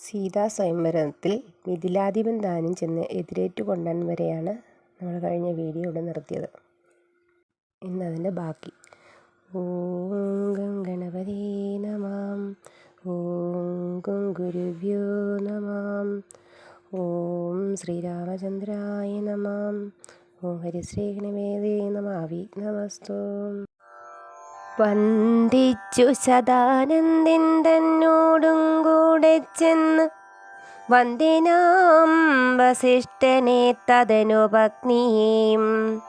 സീതാ സ്വയംവരത്തിൽ മിഥിലാധിപൻ താനും ചെന്ന് എതിരേറ്റു കൊണ്ടാൻ വരെയാണ് നമ്മൾ കഴിഞ്ഞ വീഡിയോ ഇവിടെ നിർത്തിയത്. ഇന്നതിന്റെ ബാക്കി. ഓം ഗണപതേ നമാം. ഓം ഗം ഗുരുഭ്യോ നമാം. ഓം ശ്രീരാമചന്ദ്രായ നമാം. ഓം ഹരിശ്രീഗണമേതേ നമാവി നമസ്തോ വന്ദിച്ചു സദാനന്ദൻ തന്നോടും കൂടെ ചെന്ന് വന്ദിനാം വസിഷ്ഠനെ തതനു പത്നിയേയും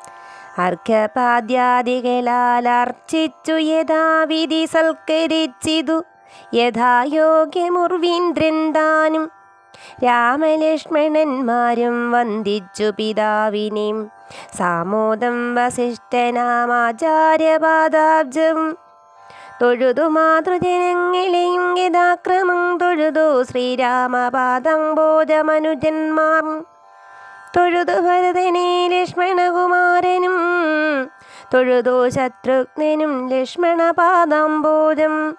അർഘപാദ്യാദികളാൽ അർച്ചിച്ചു യഥാവിധി സൽക്കരിച്ചിതു. യഥായോഗ്യമുർവീന്ദ്രൻ താനും രാമലക്ഷ്മണന്മാരും വന്ദിച്ചു പിതാവിനെയും സാമോദം വസിഷ്ഠനാമാചാര്യപാദാബ്ജം തൊഴുതു മാതൃജനങ്ങളെയും യഥാക്രമം തൊഴുതു ശ്രീരാമപാദം ബോധമനുജന്മാർ. തൊഴുതു ഭരതനെ ലക്ഷ്മണകുമാരനും തൊഴുതു ശത്രുഘ്നും ലക്ഷ്മണപാദം ബോധം.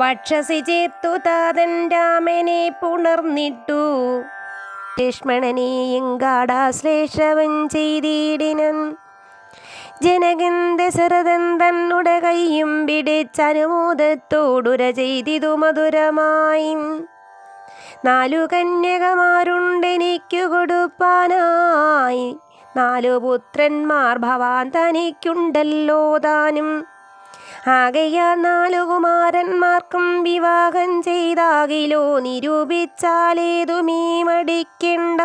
വക്ഷസി ചേർത്തു താതൻ രാമനെ പുണർന്നിട്ടു ലക്ഷ്മണനെയും ഗാഢാശ്ലേഷവൻ ചെയ്തിടിനൻ ജനകൻ ദശരഥൻ തന്നുടെ കൈയും പിടിച്ചനുമോദത്തോടുര ചെയ്തിതു മധുരമായി നാലു കന്യകമാരുണ്ടെനിക്കു കൊടുപ്പാനായി നാലു പുത്രന്മാർ ഭവാൻ തനിക്കുണ്ടല്ലോ താനും. ആകയാൽ നാലു കുമാരന്മാർക്കും വിവാഹം ചെയ്താകിലോ? നിരൂപിച്ചാലേതുമീ മടിക്കണ്ട.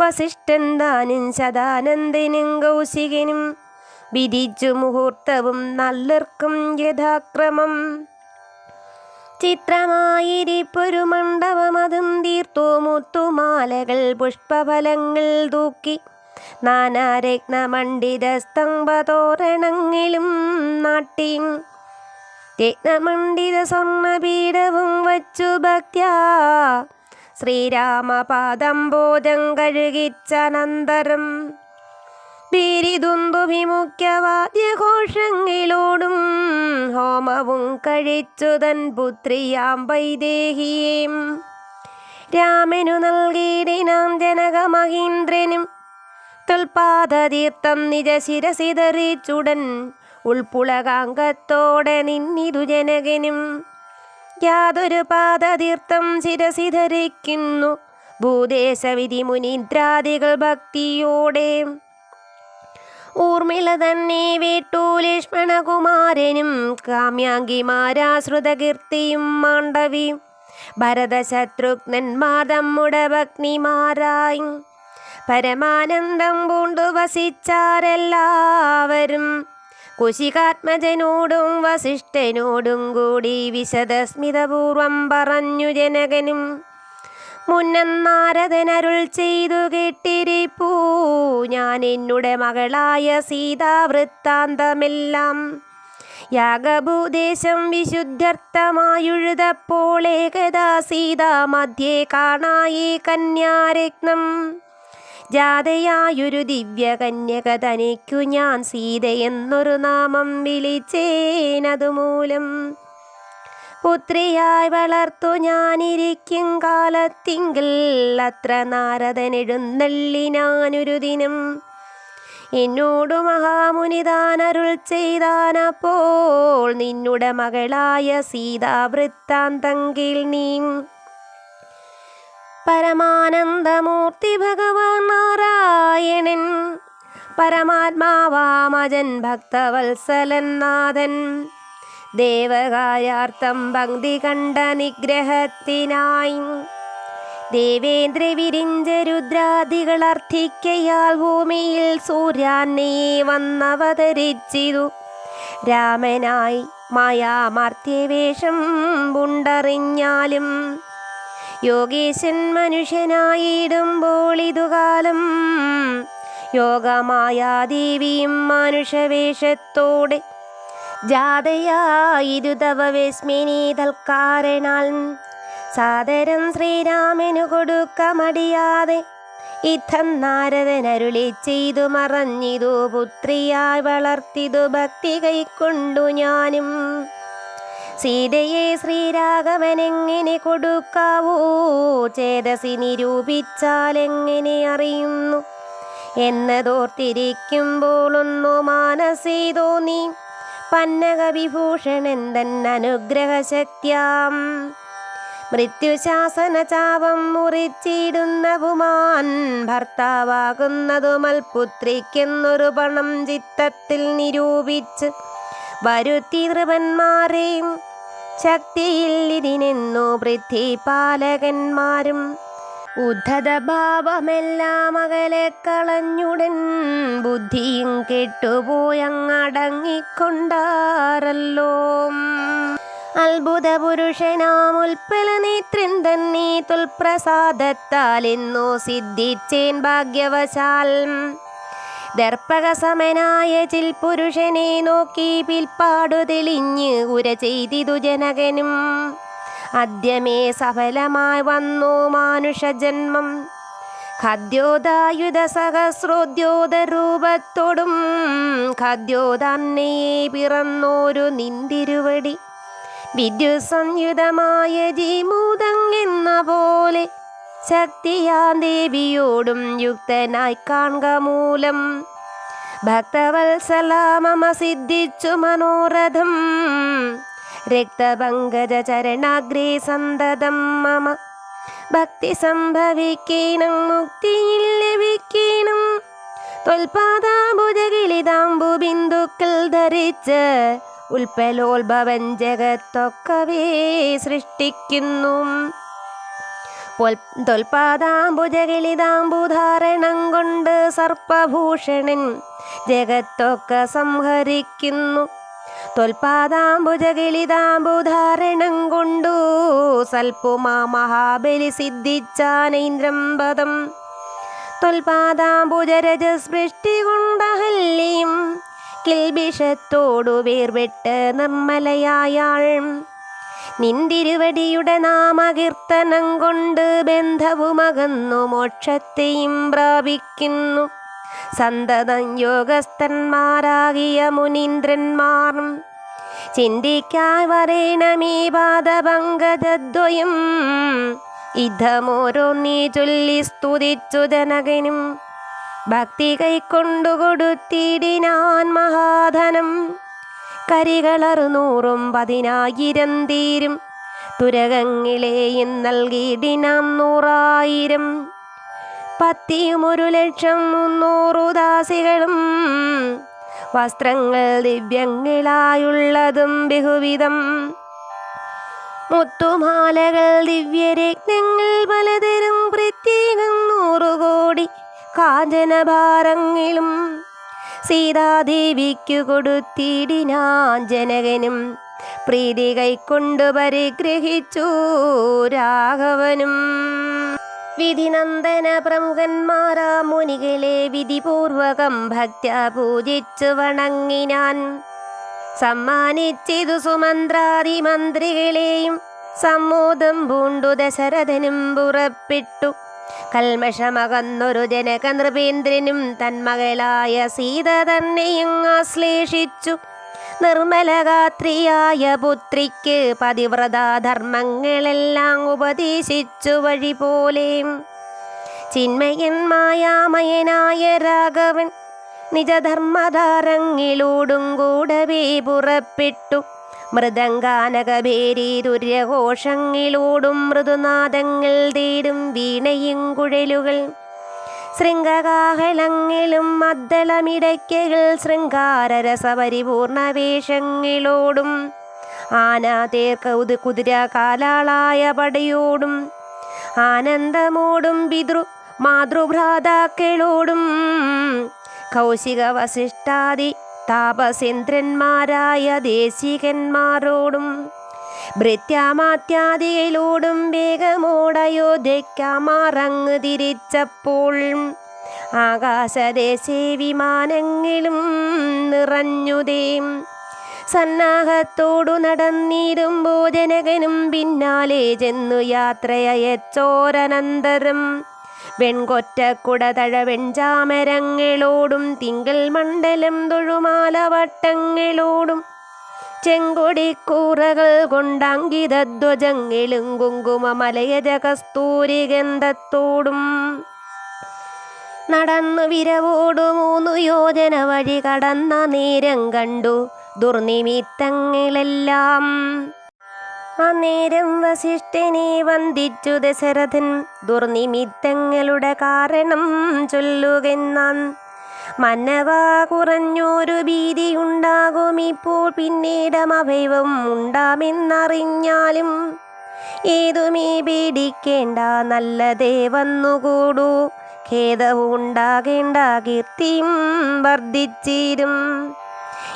വസിഷ്ഠൻ താനും ശതാനന്ദനും കൗശികനും വിധിച്ചു മുഹൂർത്തവും നല്ലർക്കും യഥാക്രമം. ചിത്രമായിരിപ്പൊരു മണ്ഡപം അതും മുത്തുമാലകൾ പുഷ്പഫലങ്ങൾ തൂക്കി നാനാരത്നമണ്ഡിത സ്തംഭതോരണങ്ങളും നാട്ടി രത്നമണ്ഡിത സ്വർണപീഠവും വച്ചു ഭക്ത്യാ ശ്രീരാമപാദംബോധം കഴുകിച്ചനന്തരം ബീരിതുന്തുഭിമുഖ്യവാദ്യഘോഷങ്ങളോടും ഹോമവും കഴിച്ചു തൻ പുത്രിയാം വൈദേഹിയേം. രാമനു നൽകിയിടിനാം ജനക മഹീന്ദ്രനും തുൽപാദതീർത്ഥം നിജ ശിരസിതറിച്ചുടൻ ഉൾപ്പുളകാംഗത്തോടെ നിന്നിതു ജനകനും. യാതൊരു പാദതീർത്ഥം ശിരസിധരിക്കുന്നു ഭൂദേശവിധി മുനിദ്രാദികൾ ഭക്തിയോടെ. ഊർമിള തന്നെ വീട്ടു ലക്ഷ്മണകുമാരനും കാമ്യാങ്കിമാരാശ്രുതകീർത്തിയും മാണ്ഡവിയും ഭരതശത്രുഘ്നന്മാർ നമ്മുടെ ഭഗ്നിമാരായി പരമാനന്ദം പൂണ്ടു വസിച്ചാരെല്ലാവരും. കുശികാത്മജനോടും വസിഷ്ഠനോടും കൂടി വിശദസ്മിതപൂർവം പറഞ്ഞു ജനകനും. മുന്നന്നാരദനരുൾ ചെയ്തു കേട്ടിരിപ്പൂ ഞാൻ എന്നുടെ മകളായ സീതാവൃത്താന്തമെല്ലാം. യാഗഭൂദേശം വിശുദ്ധ്യർത്ഥമായുഴുതപ്പോൾ ഏകദാ സീതാ മധ്യേ കാണായി കന്യാരത്നം. ജാതയായൊരു ദിവ്യ കന്യക തനിക്കു ഞാൻ സീതയെന്നൊരു നാമം വിളിച്ചേനതുമൂലം പുത്രിയായി വളർത്തു ഞാനിരിക്കും കാലത്തിങ്കിൽ അത്ര നാരദൻ എഴുന്നള്ളി ഞാനൊരു ദിനം. എന്നോടു മഹാമുനിതാനരുൾ ചെയ്താനപ്പോൾ നിന്നുടെ മകളായ സീതാവൃത്താന്തങ്കിൽ നീ പരമാനന്ദമൂർത്തി ഭഗവാൻ നാരായണൻ. പരമാത്മാവാമജൻ ഭക്തവത്സലൻ നാഥൻ ദേവകായാർത്ഥം പങ്ക്തി കണ്ട നിഗ്രഹത്തിനായി. ദേവേന്ദ്ര വിരിഞ്ച രുദ്രാദികൾ അർത്ഥിക്കയാൽ ഭൂമിയിൽ സൂര്യാനെ വന്നവതരിച്ചിതു. രാമനായി മായാമർത്യവേഷം പുണ്ടറിഞ്ഞാലും യോഗീശൻ മനുഷ്യനായിടുമ്പോൾ ഇതുകാലം യോഗമായാദേവിയും മനുഷ്യവേഷത്തോടെ ജാതയായിരു തവ തൽക്കാരണാൽ സാദരം ശ്രീരാമനു കൊടുക്ക മടിയാതെ ഇത്തം നാരദനരുളി ചെയ്തു മറഞ്ഞിതു പുത്രിയായി വളർത്തിതു ഭക്തി കൈക്കൊണ്ടു ഞാനും സീതയെ ശ്രീരാഘവനെങ്ങനെ കൊടുക്കാവോ? ചേതസി നിരൂപിച്ചാൽ എങ്ങനെ അറിയുന്നു? എന്നതോർത്തിരിക്കുമ്പോൾ ഒന്നു മാനസേ തോന്നി പന്നകവിഭൂഷണൻ തൻ അനുഗ്രഹശക്തിയാം. മൃത്യുശാസന ചാപം മുറിച്ചിടുന്ന പുമാൻ ഭർത്താവാകുന്നതുമൽ പുത്രിക്കെന്നൊരു പണം ചിത്തത്തിൽ നിരൂപിച്ച് വരുത്തി നൃപന്മാരെയും ശക്തിയിൽ ഇതിനെന്നു പൃഥ്വിപാലകന്മാരും ഉദ്ധത ഭാവമെല്ലാം അകലെ കളഞ്ഞുടൻ ബുദ്ധിയും കെട്ടുപോയങ്ങടങ്ങിക്കൊണ്ടാറല്ലോ അത്ഭുത പുരുഷനാം ഉൽപ്പല നേത്രൻ തന്നെ തുൽപ്രസാദത്താൽ ഇന്നു സിദ്ധിച്ചേൻ ഭാഗ്യവശാൽ. ദർപ്പക സമനായ ചിൽ പുരുഷനെ നോക്കി പിൽപ്പാടു തെളിഞ്ഞ് ഉര ചെയ്തിതു ജനകനും. അദ്യമേ സഫലമായി വന്നു മാനുഷജന്മം. ഖദ്യോദായുധ സഹസ്രോദ്യോത രൂപത്തോടും ഖദ്യോദന്നയെ പിറന്നോരു നിന്തിരുവടി. വിദ്യുസംയുതമായ ജീമൂതങ്ങെന്ന പോലെ ശക്തിയാ ദേവിയോടും യുക്തനായി കാണുക മൂലം. ഭക്തവത്സലാമമ സിദ്ധിച്ചു മനോരഥം. രക്തപങ്കജ ചരണാഗ്രേ സന്തതം മമ. ഭക്തി സംഭവിക്കണം മുക്തിയിൽ ലഭിക്കണം. തൊൽപാദാംബുജകിളിതാംബു ബിന്ദുക്കൾ ധരിച്ച് ഉൽപ്പലോത്ഭവൻ ജഗത്തൊക്കവേ സൃഷ്ടിക്കുന്നു. തൊൽപാദാംബുജകിളിതാംബുധാരണം കൊണ്ട് സർപ്പഭൂഷണൻ ജഗത്തൊക്കെ സംഹരിക്കുന്നു. തൊൽപാദാംബുജകിളിതാംബുധാരണം കൊണ്ടു സൽപ്പുമാ മഹാബലി സിദ്ധിച്ചാനൈന്ദ്രംപദം തൊൽപാദാംബുജരജസ്പൃഷ്ടി കൊണ്ടഹല്ലിയും കിൽബിഷത്തോടു വേർപെട്ട് നിർമ്മലയായാൾ നിന്തിരുവടിയുടെ നാമകീർത്തനം കൊണ്ട് ബന്ധവുമകന്നു മോക്ഷത്തെയും പ്രാപിക്കുന്നു. സന്തതം യോഗസ്ഥന്മാരാകിയ മുനീന്ദ്രന്മാർ ചിന്തിക്കാൻ വരേണമീ പാദപങ്കജദ്വയം. ഇതമോരോന്നീ ചൊല്ലി സ്തുതിച്ചു ജനകനും. ഭക്തി കൈക്കൊണ്ടു കൊടുത്തിടിനാൻ മഹാധനം. കരികളറുനൂറും പതിനായിരം തീരും തുരകങ്ങളെയും നൽകിയിടിനാം നൂറായിരം. പത്തിയും ഒരു ലക്ഷം മുന്നൂറു ദാസികളും വസ്ത്രങ്ങൾ ദിവ്യങ്ങളായുള്ളതും ബഹുവിധം. മുത്തുമാലകൾ ദിവ്യരത്നങ്ങൾ പലതരം പ്രത്യേകം നൂറുകോടി കാഞ്ചനഭാരങ്ങളും സീതാദേവിക്കു കൊടുത്തിടിനാൻ ജനകനും പ്രീതി കൈക്കൊണ്ടു പരിഗ്രഹിച്ചു രാഘവനും. വിധിനന്ദന പ്രമുഖന്മാരാ മുനികളെ വിധിപൂർവകം ഭക്ത്യ പൂജിച്ചു വണങ്ങിനാൻ. സമ്മാനിച്ചിതു സുമന്ത്രാദി മന്ത്രികളെയും സമ്മോദം പൂണ്ടു ദശരഥനും പുറപ്പെട്ടു. കൽമഷമകന്നൊരു ജനക നൃപേന്ദ്രനും തന്മകളായ സീത തന്നെയും ആശ്ലേഷിച്ചു. നിർമ്മലഗാത്രിയായ പുത്രിക്ക് പതിവ്രതാധർമ്മങ്ങളെല്ലാം ഉപദേശിച്ചു വഴി പോലെ. ചിന്മയൻ മായാമയനായ രാഘവൻ നിജധർമ്മധാരങ്ങളോടും കൂടവേ പുറപ്പെട്ടു. മൃദംഗാനകഭേരി ദുര്യഘോഷങ്ങളോടും മൃദുനാദങ്ങൾ തേടും വീണയും കുഴലുകൾ. ശൃംഗകാഹലങ്ങളും മദ്ദളമിടയ്ക്കകൾ ശൃംഗാരരസപരിപൂർണ വേഷങ്ങളോടും ആന തേർ കൗത് കുതിര കാലാളായ പടയോടും ആനന്ദമോടും പിതൃ മാതൃഭ്രാതാക്കളോടും കൗശിക വസിഷ്ഠാദി താപസേന്ദ്രന്മാരായ ദേശികന്മാരോടും ഭൃത്യാമാത്യാദികളോടും വേഗമോടയോധ്യക്കാമാറങ്ങ് തിരിച്ചപ്പോൾ ആകാശദേശേ വിമാനങ്ങളും നിറഞ്ഞുതേം. സന്നാഹത്തോടു നടന്നിടും ഭോജനകനും പിന്നാലെ ചെന്നു യാത്രയച്ചോരനന്തരം വെൺകൊറ്റക്കുട കുടതഴ വെഞ്ചാമരങ്ങളോടും തിങ്കൾ മണ്ഡലം തൊഴുമാല വട്ടങ്ങളോടും ചെങ്കൊടിക്കൂറകൾ കൊണ്ടങ്കിതധ്വജങ്ങളും കുങ്കുമ മലയജ കസ്തൂരി ഗന്ധത്തോടും. നടന്നു വിരവോടു മൂന്നു യോജന വഴി കടന്ന നേരം കണ്ടു ദുർനിമിത്തങ്ങളെല്ലാം. അന്നേരം വസിഷ്ഠനെ വന്ദിച്ചു ദശരഥൻ. ദുർനിമിത്തങ്ങളുടെ കാരണം ചൊല്ലുകെന്നാൻ മന്നവാ കുറഞ്ഞൊരു ഭീതി ഉണ്ടാകും ഇപ്പോൾ പിന്നീടം അവയവം ഉണ്ടാമെന്നറിഞ്ഞാലും ഏതുമേ പേടിക്കേണ്ട നല്ലതേ വന്നുകൂടൂ. ഖേദവും ഉണ്ടാകേണ്ട കീർത്തിയും വർദ്ധിച്ചിരും.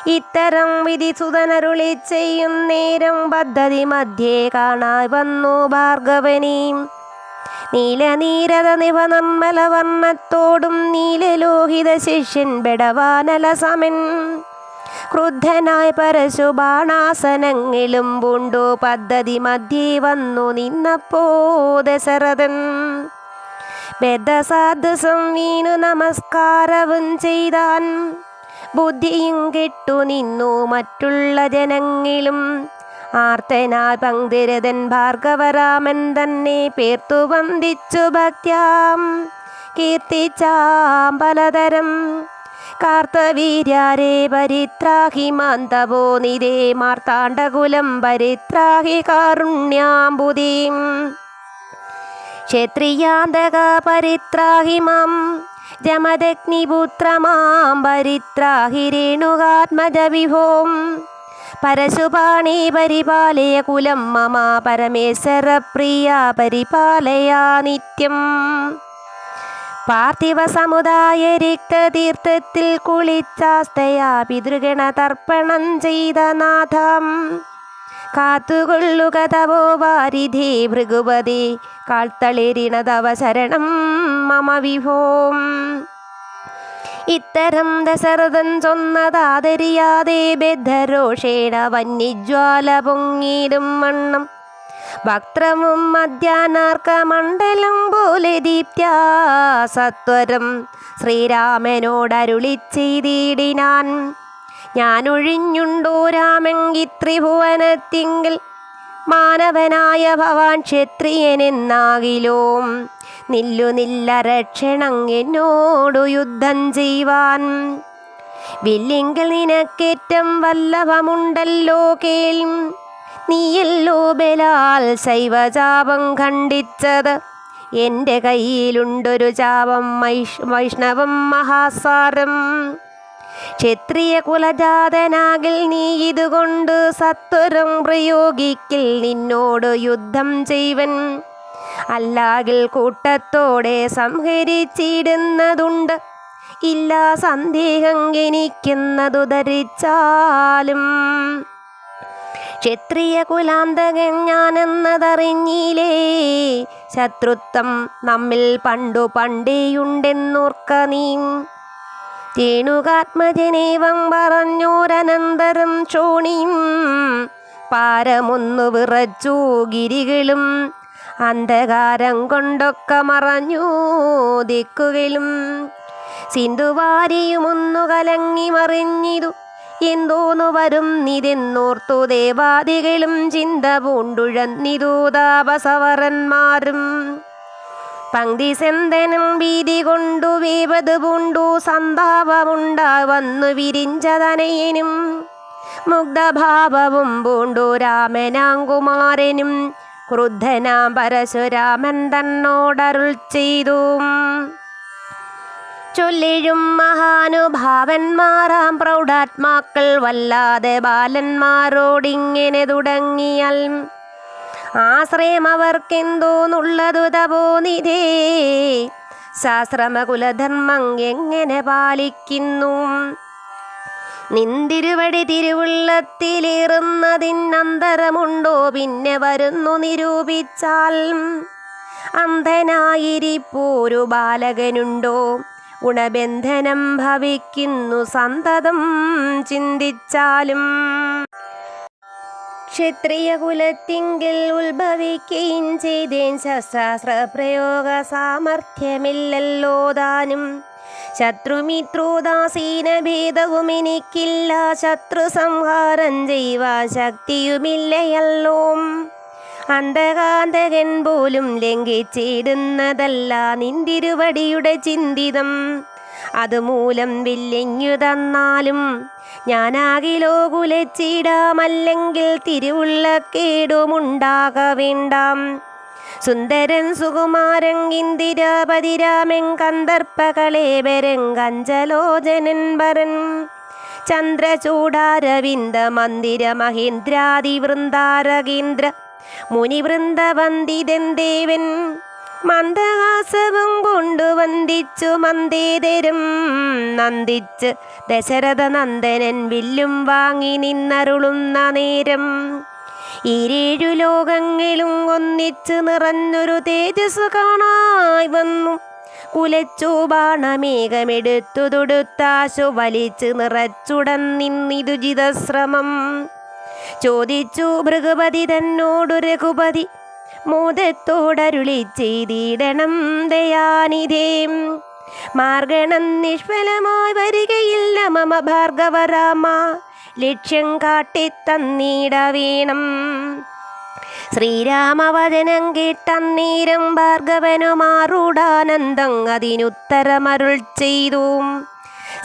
ഇത്തരം വിധി സുതനരുളി ചെയ്യും നേരം പദ്ധതി മധ്യേ കാണാൻ വന്നു ഭാർഗവനീം. നീലനീരത നിവ നമ്മല വർണത്തോടും നീലലോഹിത ശിഷ്യൻ ബെടവാനല സമൻ. ക്രുദ്ധനായ പരശുബാണാസനങ്ങളും പൂണ്ടു പദ്ധതി മധ്യേ വന്നു നിന്നപ്പോ ദശരഥൻ. ബദ്ധസാധുസം വീണു നമസ്കാരവും ചെയ്താൻ ബുദ്ധിയും കെട്ടു നിന്നു മറ്റുള്ള ജനങ്ങളും ആർത്തനാൽ പങ്ക്തിരതൻ ഭാർഗവരാമൻ തന്നെ പേർത്തു വന്ദിച്ചു ഭക്യാം കീർത്തിച്ചാം പലതരം കാർത്തവീര്യാരെ പരിത്രാഹി മാന്തവോ നിരേ മാർത്താണ്ഡകുലം പരിത്രാഹി കാരുണ്യാംബുദീം. ക്ഷത്രിയാന്തക പരിത്രാഹി മാം രമദഗ്നിപുത്രമാം പരിത്രാഹി രേണുകാത്മജ വിഭോം പരശുപാണി പരിപാലയ കുലം മമ പരമേശ്വര പ്രിയ പരിപാലയ നിത്യം പാർത്ഥിവ സമുദായ രക്തതീർത്ഥത്തിൽ കുളിച്ചാസ്തയാ പിതൃഗണ തർപ്പണം ചെയ്ത നാഥം. കാത്തുകൊള്ളുക തവോ വാരിധി ഭൃഗുപതി. കാൽത്തളിരിണ ശരണം മമ വിഭോം. ഇത്തരം ദശരഥൻ ചൊന്നതാതരിയാതെ ബദ്ധരോഷേണ വന്യജ്വാല പൊങ്ങിടും വണ്ണം. വക്രവും മധ്യാനാർക്ക മണ്ഡലം പോലെ ദീപ്ത്യാ സത്വരം. ശ്രീരാമനോടരുളി ചെയ്തിടിനാൻ ഞാനൊഴിഞ്ഞുണ്ടോ രാമെങ്കി ത്രിഭുവനത്തിങ്കിൽ? മാനവനായ ഭവാൻ ക്ഷത്രിയനെന്നാകിലോ. നില്ലു നില്ല രക്ഷണം എന്നോടു യുദ്ധം ചെയ്യുവാൻ. വില്ലിങ്കിൽ നിനക്കേറ്റം വല്ലഭമുണ്ടല്ലോ കേൾ. നീയല്ലോ ബലാൽ ശൈവചാപം ഖണ്ഡിച്ചത്. എന്റെ കയ്യിലുണ്ടൊരു ചാപം വൈഷ് വൈഷ്ണവം മഹാസാരം. ക്ഷത്രിയ കുലജാതനാകിൽ നീ ഇതുകൊണ്ട് സത്വരം പ്രയോഗിക്കിൽ നിന്നോട് യുദ്ധം ചെയ്വൻ. അല്ലാകിൽ കൂട്ടത്തോടെ സംഹരിച്ചിടുന്നതുണ്ട്. ഇല്ല സന്ദേഹം എനിക്കുന്നതു ധരിച്ചാലും. ക്ഷത്രിയ കുലാന്തകൻ ഞാനെന്നതറിഞ്ഞില്ലേ ശത്രുത്വം നമ്മിൽ പണ്ടു പണ്ടേയുണ്ടെന്നോർക്ക നീ. രേണുകാത്മജനേവം പറഞ്ഞോരനന്തരം ചോണിയും പാരമൊന്നു വിറച്ചു ഗിരികളും അന്ധകാരം കൊണ്ടൊക്കെ മറഞ്ഞു ദിക്കുകളും. സിന്ധുവാരിയുമൊന്നു കലങ്ങി മറിഞ്ഞിതു. എന്തോന്നു വരും നിതെന്നോർത്തു ദേവാദികളും ചിന്ത പൂണ്ടുഴന്നിതു താപസവരന്മാരും പങ്ക്തി സെന്തനും വീതി കൊണ്ടു വീപത് പൂണ്ടു സന്താപമുണ്ടാ വന്നു വിരിഞ്ചതനയനും. മുഗ്ധഭാവവും പൂണ്ടു രാമനാങ്കുമാരനും ക്രുദ്ധനാം പരശുരാമൻ തന്നോടരുൾ ചെയ്തു. ചൊല്ലിഴും മഹാനുഭാവന്മാരാം പ്രൗഢാത്മാക്കൾ വല്ലാതെ ബാലന്മാരോടിങ്ങനെ തുടങ്ങിയാൽ ആശ്രയം അവർക്കെന്തോന്നുള്ളതു തപോനിധേ ശാസ്ത്രമകുലധർമ്മം എങ്ങനെ പാലിക്കുന്നു? നിന്തിരുവടി തിരുവുള്ളത്തിലേറുന്നതിനന്തരമുണ്ടോ? പിന്നെ വരുന്നു നിരൂപിച്ചാൽ. അന്ധനായിരിപ്പോരു ബാലകനുണ്ടോ? ഗുണബന്ധനം ഭവിക്കുന്നു സന്തതം ചിന്തിച്ചാലും. ക്ഷത്രിയ കുലത്തിങ്കിൽ ഉത്ഭവിക്കുകയും ചെയ്തേൻ ശസ്ത്രാസ്ത്ര പ്രയോഗ സാമർഥ്യമില്ലല്ലോ താനും. ശത്രുമിത്രോദാസീന ഭേദവും എനിക്കില്ല. ശത്രു സംഹാരം ചെയ്യുവാൻ ശക്തിയുമില്ലയല്ലോ. അന്ധകാന്തകൻ പോലും ലംഘിച്ചിടുന്നതല്ല നിന്തിരുവടിയുടെ ചിന്തിതം. അതുമൂലം വില്ലെങ്ങു തന്നാലും ഞാനാകിലോ കുലച്ചിടാമല്ലെങ്കിൽ തിരുവുള്ള കേടുമുണ്ടാക വേണ്ടാം. സുന്ദരൻ സുകുമാരൻ ഇന്ദിരാപതിരാമൻ കന്ദർപ്പകളേബരൻ കഞ്ചലോചനൻ വരൻ ചന്ദ്രചൂടാരവിന്ദ മന്ദിര മഹേന്ദ്രാദി വൃന്ദാരകേന്ദ്ര. മുനിവൃന്ദവന്ദിതൻ ദേവൻ മന്ദഹാസവും കൊണ്ടു വന്ദിച്ചു മന്ദേതരും നന്ദിച്ച് ദശരഥ നന്ദനൻ വില്ലും വാങ്ങി നിന്നരുളുന്ന നേരം. ഇരേഴു ലോകങ്ങളും ഒന്നിച്ച് നിറഞ്ഞൊരു തേജസ് കാണായി വന്നു. കുലച്ചു ബാണമേഘമെടുത്തു തൊടുത്താശു വലിച്ച് നിറച്ചുടൻ നിന്നിതു ജിതശ്രമം ചോദിച്ചു ഭൃഗപതി തന്നോടു രഘുപതി മോദത്തോടരുളി ചെയ്തിടണം ദയാനിധേം. മാർഗണം നിഷ്ഫലമായി വരികയില്ല മമ ഭാർഗവരാമ ലക്ഷ്യം കാട്ടിത്തന്നീട വേണം. ശ്രീരാമവചനം കേട്ടന്നീരം ഭാർഗവനു മാറൂടാനന്ദം അതിനുത്തരമരുൾ ചെയ്തു.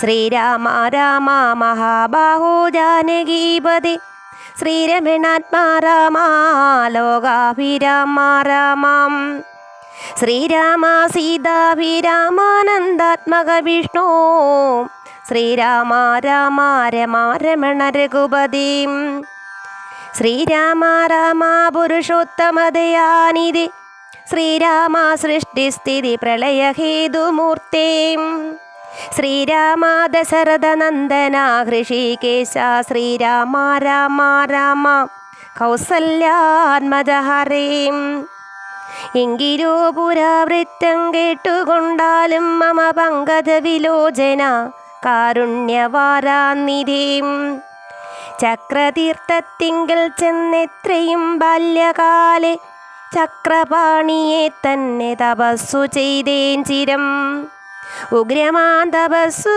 ശ്രീരാമ രാമ മഹാബാഹോ ജാനകീപതി ശ്രീരമണാത്മാ രാമ ശ്രീരാമ സീതാഭിരാമാനന്ദാത്മക വിഷ്ണു. ശ്രീരാമ രാമ രമ രമണ രഘുപതിം. ശ്രീരാമ രാമ പുരുഷോത്തമതയാനിധി ശ്രീരാമ സൃഷ്ടിസ്ഥിതി പ്രളയഹേതുമൂർത്തേം. ശ്രീരാമ ദശരഥ നന്ദന ഹൃഷികേശ ശ്രീരാമ രാമ രാമ കൗസല്യാത്മജഹറീം എങ്കിലോ പുരാവൃത്തം കേട്ടുകൊണ്ടാലും മമ പങ്കജ വിലോചന കാരുണ്യവാരാനിധേം ചക്രതീർത്ഥത്തിങ്കൽ ചെന്നെത്രയും ബാല്യകാലേ ചക്രപാണിയെ തന്നെ തപസ്സു ചെയ്തേൻ ചിരം. തപസ്സു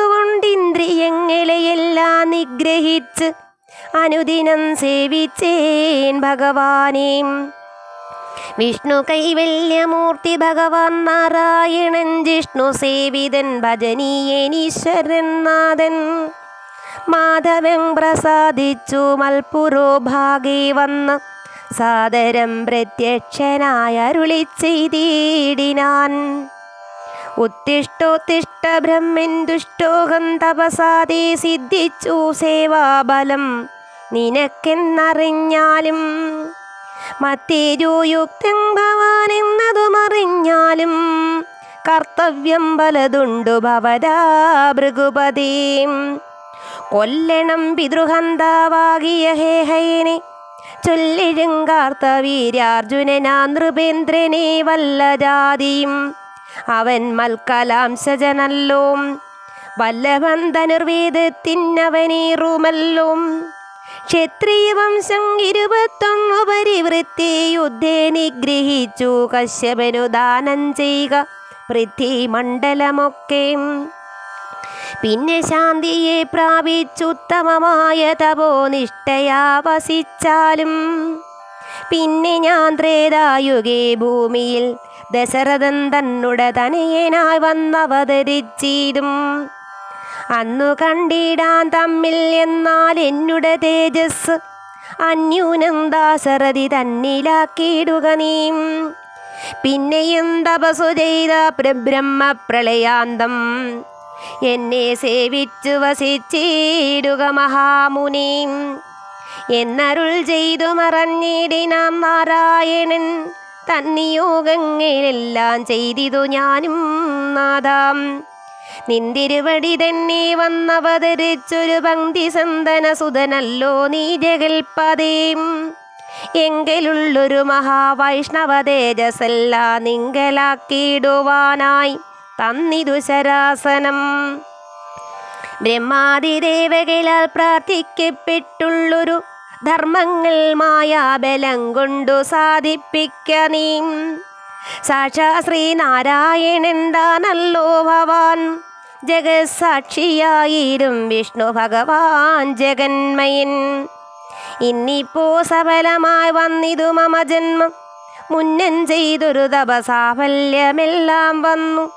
നിഗ്രഹിച്ച് അനുദിനം സേവിച്ചേൻ ഭഗവാനേം. വിഷ്ണു കൈവല്യമൂർത്തി ഭഗവാൻ നാരായണൻ ജിഷ്ണു സേവിതൻ ഭജനീയനീശ്വരൻ നാഥൻ. മാധവൻ പ്രസാദിച്ചു മൽപുരോ ഭാഗേ വന്ന് സാദരം പ്രത്യക്ഷനായ അരുളി ചെയ്തിടിനാൻ ഉത്തിഷ്ടോത്തിഷ്ട ബ്രഹ്മൻ ദുഷ്ടോഹം തപസാതെ സിദ്ധിച്ചു സേവാബലം. നിനക്കെന്നറിഞ്ഞാലും മത്തേജോയുക്തം ഭവാൻ എന്നതുമറിഞ്ഞാലും കർത്തവ്യം പലതുണ്ടു ഭവതാ ഭൃഗുപതീം. കൊല്ലണം പിതൃഹന്താവാകിയ ഹേ ഹൈനെ ചൊല്ലിഴുങ്കാർത്ത വീര്യാർജുനനാ നൃപേന്ദ്രനെ വല്ല ജാതിയും അവൻ മൽക്കലാംശജനല്ലോ. വല്ലഭം ധനുർവേദത്തിനവനേറുമല്ലോ ക്ഷത്രിയ വംശം ഇരുപത്തൊന്നു പരിവൃത്തി യുദ്ധേ നിഗ്രഹിച്ചു കശ്യപനു ദാനം ചെയ്യുക പൃഥ്വിമണ്ഡലമൊക്കെ പിന്നെ ശാന്തിയെ പ്രാപിച്ചുത്തമമായ തപോനിഷ്ഠയാ വസിച്ചാലും പിന്നെ ഞാൻ ത്രേതായുഗേ ഭൂമിയിൽ ദശരഥൻ തന്നുടെ തനിയനായി വന്നവതരിച്ചിടും അന്നു കണ്ടിടാൻ തമ്മിൽ എന്നാൽ എന്നുട തേജസ്. അന്യൂനം ദാശരഥി തന്നിലാക്കിയിടുക നീ. പിന്നെയും തപസു ചെയ്ത പ്രബ്രഹ്മ പ്രളയാന്തം എന്നെ സേവിച്ചു വസിച്ചിടുക മഹാമുനി. എന്നരുൾ ചെയ്തു മറഞ്ഞിടിനാം നാരായണൻ. തന്നിയോഗങ്ങളെല്ലാം ചെയ്തിതു ഞാനും നാദാം. നിന്തിരുവടി തന്നെ വന്നവതരിച്ചൊരു പങ്ക്തി സന്തന സുതനല്ലോ നീ ജഗൽപതേം. എങ്കിലുള്ളൊരു മഹാവൈഷ്ണവ തേജസല്ല നിങ്കലാക്കിയിടുവാനായി തന്നിതു ശരാസനം. ബ്രഹ്മാതിദേവകളാൽ പ്രാർത്ഥിക്കപ്പെട്ടുള്ളൊരു ധർമ്മങ്ങൾ മായാബലം കൊണ്ടു സാധിപ്പിക്ക നീ. സാക്ഷാ ശ്രീനാരായണൻ താനല്ലോ ഭവാൻ? ജഗസാക്ഷിയായിരും വിഷ്ണു ഭഗവാൻ ജഗന്മയൻ. ഇന്നിപ്പോ സഫലമായി വന്നിതു മമ ജന്മം. മുന്നൻ ചെയ്തൊരു തപസാഫല്യമെല്ലാം വന്നു.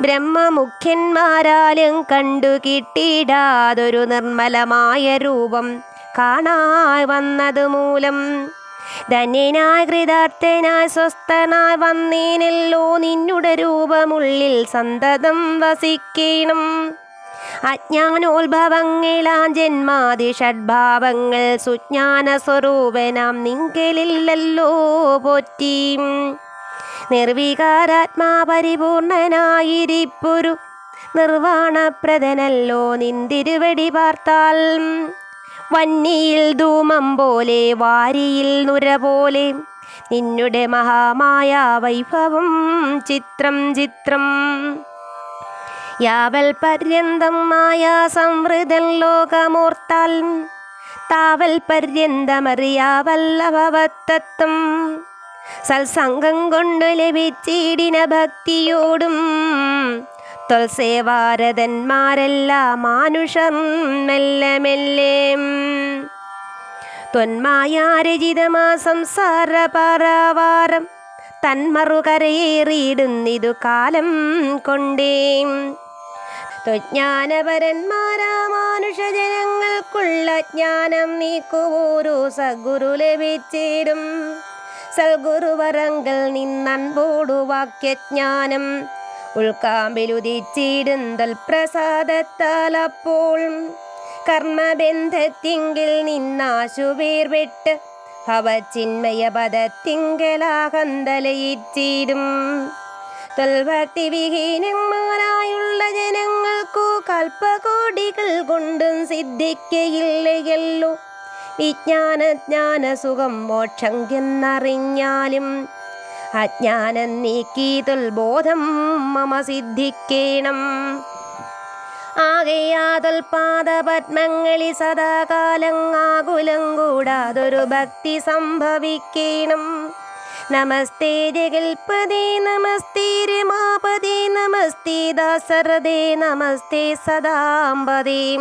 ബ്രഹ്മമുഖ്യന്മാരാലും കണ്ടു കിട്ടിയിടാതൊരു നിർമ്മലമായ രൂപം. കാണായി വന്നത് ധന്യനായി കൃതാർത്ഥനായി സ്വസ്ഥനായി വന്നേനല്ലോ നിന്നുടെ രൂപമുള്ളിൽ സന്തതം വസിക്കണം. അജ്ഞാനോത്ഭവങ്ങളാം ജന്മാതി ഷഡ്ഭാവങ്ങൾ സുജ്ഞാന സ്വരൂപനാം നിങ്കലില്ലല്ലോ പോറ്റീം. നിർവികാരാത്മാപരിപൂർണനായിരിപ്പൊരു നിർവാണപ്രദനല്ലോ നിന്തിരുവടി പാർത്താൽ. വന്നിയിൽ ധൂമം പോലെ വാരിയിൽ നുര പോലെ. നിന്നുടെ മഹാമായ വൈഭവം ചിത്രം ചിത്രം. യാവൽ പര്യന്തം മായാ സംവൃതൻ ലോകമോർത്താൽ. താവൽ പര്യന്തമറിയാവല്ലഭവത്തത്വം സത്സംഗം കൊണ്ട് ലഭിച്ചിടിന ഭക്തിയോടും തൊൽസേവാരതന്മാരെല്ലാം മാനുഷം മെല്ലെ മെല്ലെ. തൊന്മായാരചിതമാ സംസാര പരാവാരം തന്മറുകരയേറിയിടുന്നിതു കാലം കൊണ്ടേ. ത്വജ്ഞാനപരന്മാരാ മാനുഷജനങ്ങൾക്കുള്ള ജ്ഞാനം നീക്കുവോരോ സദ്ഗുരു ലഭിച്ചേരും സൽഗുരുവരങ്കൽ നിന്നൻപോടു വാക്യജ്ഞാനം ഉൾക്കാമ്പിലുദിച്ചിടുന്തൽ പ്രസാദത്താൽ അപ്പോൾ കർമ്മബന്ധത്തിങ്കിൽ നിന്നാശുപേർ വിട്ട് ഭവചിന്മയ പദത്തിങ്കലാഹന്തലയിച്ചിടും തൊൽഭക്തി വിഹീനന്മാരായുള്ള ജനങ്ങൾക്കു കൽപ്പകോടികൾ കൊണ്ടും സിദ്ധിക്കയില്ലയല്ലോ. വിജ്ഞാനജ്ഞാന സുഖം മോക്ഷം എന്നറിഞ്ഞാലും അജ്ഞാനം നീക്കി ബോധം മമ സിദ്ധിക്കേണം. ആകയാതൊൽ പാദപത്മങ്ങളിൽ സദാകാലങ്ങാകുലം കൂടാതൊരു ഭക്തി സംഭവിക്കേണം. നമസ്തേ ജഗൽപദേ നമസ്തേ രമാപദേ നമസ്തേ ദാസരദേ നമസ്തേ സദാംബദേ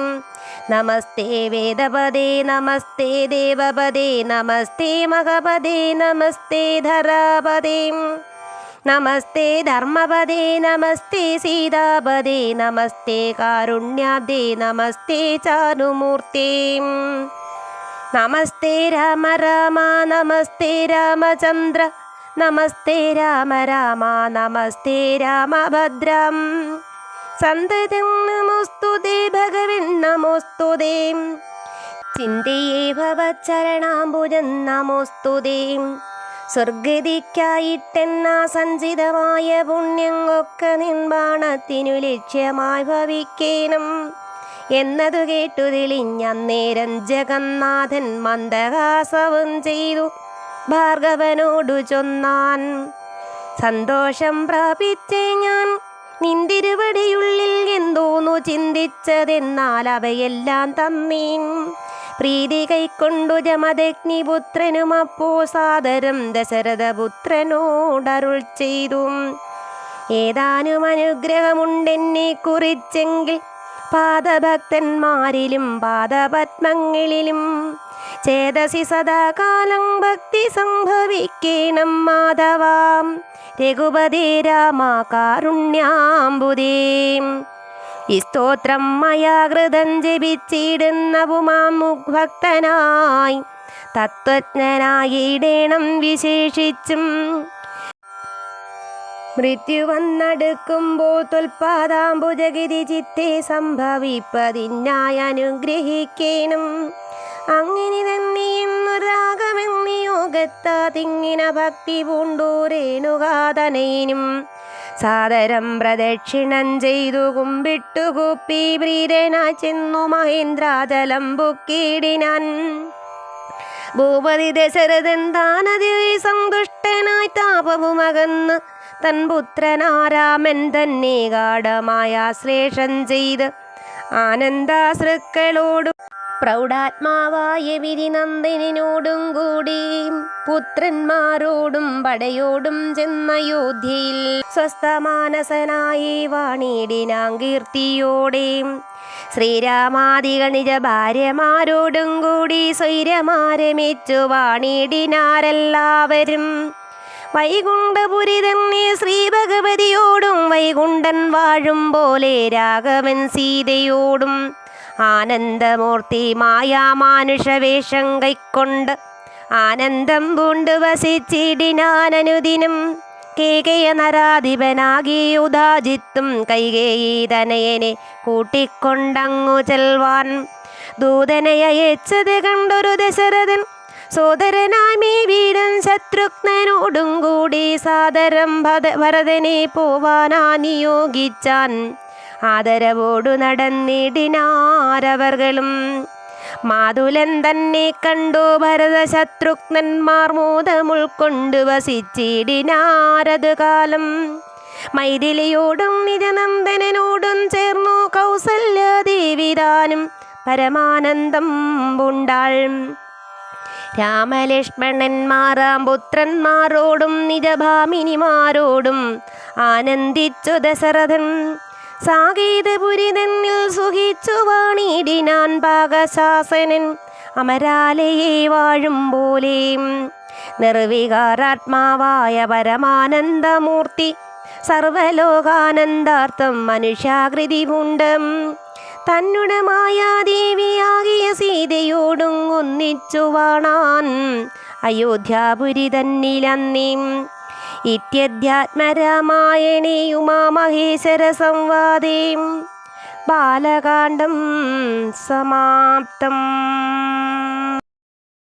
നമസ്തേ വേദപദേ നമസ്തേ ദേവപദേ നമസ്തേ മഹപദേ നമസ്തേ ധരാപദേ. നമസ്തേ ധർമ്മപദേ നമസ്തേ സീതാപദേ നമസ്തേ കാരുണ്യാദേ നമസ്തേ ചാരുമൂർത്തേ നമസ്തേ രാമ രാമ നമസ്തേ രാമചന്ദ്ര നമസ്തേ രാമ രാമ നമസ്തേ രാമഭദ്രം. സന്തതം നമോസ്തുതേ ഭഗവൻ നമോസ്തുതേ. ചിന്തയേ ഭവച്ചരണാംബുജം നമോസ്തുതേ. സ്വർഗതിക്കായിട്ടെന്നാ സഞ്ചിതമായ പുണ്യങ്ങൊക്കെ നിൻബാണത്തിനു ലക്ഷ്യമായി ഭവിക്കേണം. എന്നതു കേട്ടു തെളിഞ്ഞന്നേരം ജഗന്നാഥൻ മന്ദഹാസവും ചെയ്തു. ഭാർഗവനോടു ചൊന്നാൻ സന്തോഷം പ്രാപിച്ചേ ഞാൻ. നിന്തിരുവടിയുള്ളിൽ എന്തോന്നു ചിന്തിച്ചതെന്നാൽ അവയെല്ലാം തന്നീൻ. പ്രീതി കൈക്കൊണ്ടു ജമദഗ്നിപുത്രനും അപ്പോ സാദരം ദശരഥപുത്രനോടരുൾ ചെയ്തു. ഏതാനും അനുഗ്രഹമുണ്ടെന്നെ കുറിച്ചെങ്കിൽ പാദഭക്തന്മാരിലും പാദപത്മങ്ങളിലും ചേതസി സദാകാലം ഭക്തി സംഭവിക്കണം മാധവാം. രഘുപതേ രാമ ഈ സ്തോത്രം മയാകൃതം ജപിച്ചിടുന്നവുമാം മുഗ്ഭക്തനായി തത്വജ്ഞനായിടേണം വിശേഷിച്ചും. മൃത്യു വന്നടുക്കുമ്പോൾ തുൽപാദാംബുജഗിരി ചിത്തെ സംഭവിപ്പതിനായി അനുഗ്രഹിക്കേണം. അങ്ങനെ തന്നെ എന്നൊരാഗമെന്ന് തിങ്ങിന ഭക്തി പൂണ്ടൂരേണുകാതനയിനും സാദരം പ്രദക്ഷിണം ചെയ്തു കുമ്പിട്ടു കുപ്പി പ്രീരനായി ചെന്നു മഹേന്ദ്രാചലം ബുക്കിടിനാൻ ഭൂപതി ദശരഥൻ താനതി സന്തുഷ്ടനായി താപവുമകന്ന് തൻ പുത്രനാരാമൻ തന്നെ ഗാഠമായ ശ്ലേഷം ചെയ്ത് ആനന്ദാശ്രുക്കളോടു പ്രൗഢാത്മാവായ വിരിനന്ദനോടും കൂടി പുത്രന്മാരോടും പടയോടും ചെന്നയോധ്യയിൽ സ്വസ്ഥമാനസനായി വാണിടിനാം കീർത്തിയോടെ ശ്രീരാമാദികൾ നിജ ഭാര്യമാരോടും കൂടി സ്വൈരമാരമിച്ചു വാണിടിനാരെല്ലാവരും. വൈകുണ്ഠപുരി തന്നെ ശ്രീ ഭഗവതിയോടും വൈകുണ്ഠൻ വാഴും പോലെ രാഘവൻ സീതയോടും ആനന്ദമൂർത്തി മായാമാനുഷവേഷം കൈക്കൊണ്ട് ആനന്ദം പൂണ്ട് വസിച്ചിടിനാനനുദിനം കേകയ നരാധിപനാകി ഉദാജിത്തും തനയനെ കൂട്ടിക്കൊണ്ടങ്ങു ചെൽവാൻ. ദൂതനയച്ചത് കണ്ടൊരു ദശരഥൻ സോദരനായി വീരൻ ശത്രുഘ്നോടും കൂടി സാദരം ഭരതനെ പോവാനാ നിയോഗിച്ചാൻ ആദരവോടു നടന്നിടിനാരവർകളും. മാതുലൻ തന്നെ കണ്ടു ഭരത ശത്രുഘ്നന്മാർ മോദമുൾക്കൊണ്ട് വസിച്ചിടിനാരതു കാലം മൈഥിലിയോടും നിജനന്ദനോടും ചേർന്നു കൗസല്യ ദേവിതാനും പരമാനന്ദം ഉണ്ടാൾ രാമലക്ഷ്മണന്മാരാം പുത്രന്മാരോടും നിജഭാമിനിമാരോടും ആനന്ദിച്ചു ദശരഥൻ. സാകേതപുരി തന്നിൽ സുഖിച്ചു വാണിടിനാൻ പാകശാസനൻ അമരാലയെ വാഴും പോലെ നിർവികാരാത്മാവായ പരമാനന്ദമൂർത്തി. സർവലോകാനന്ദാർത്ഥം മനുഷ്യാകൃതി പൂണ്ടം തന്നുടമായ മായാദേവിയാകിയ സീതയോടും ഒന്നിച്ചു വാണാൻ. അയോധ്യാപുരി തന്നിലന്നീം ഇത്യധ്യാത്മരാമായണേ ഉമാമഹേശ്വര സംവാദേ സമാപ്തം.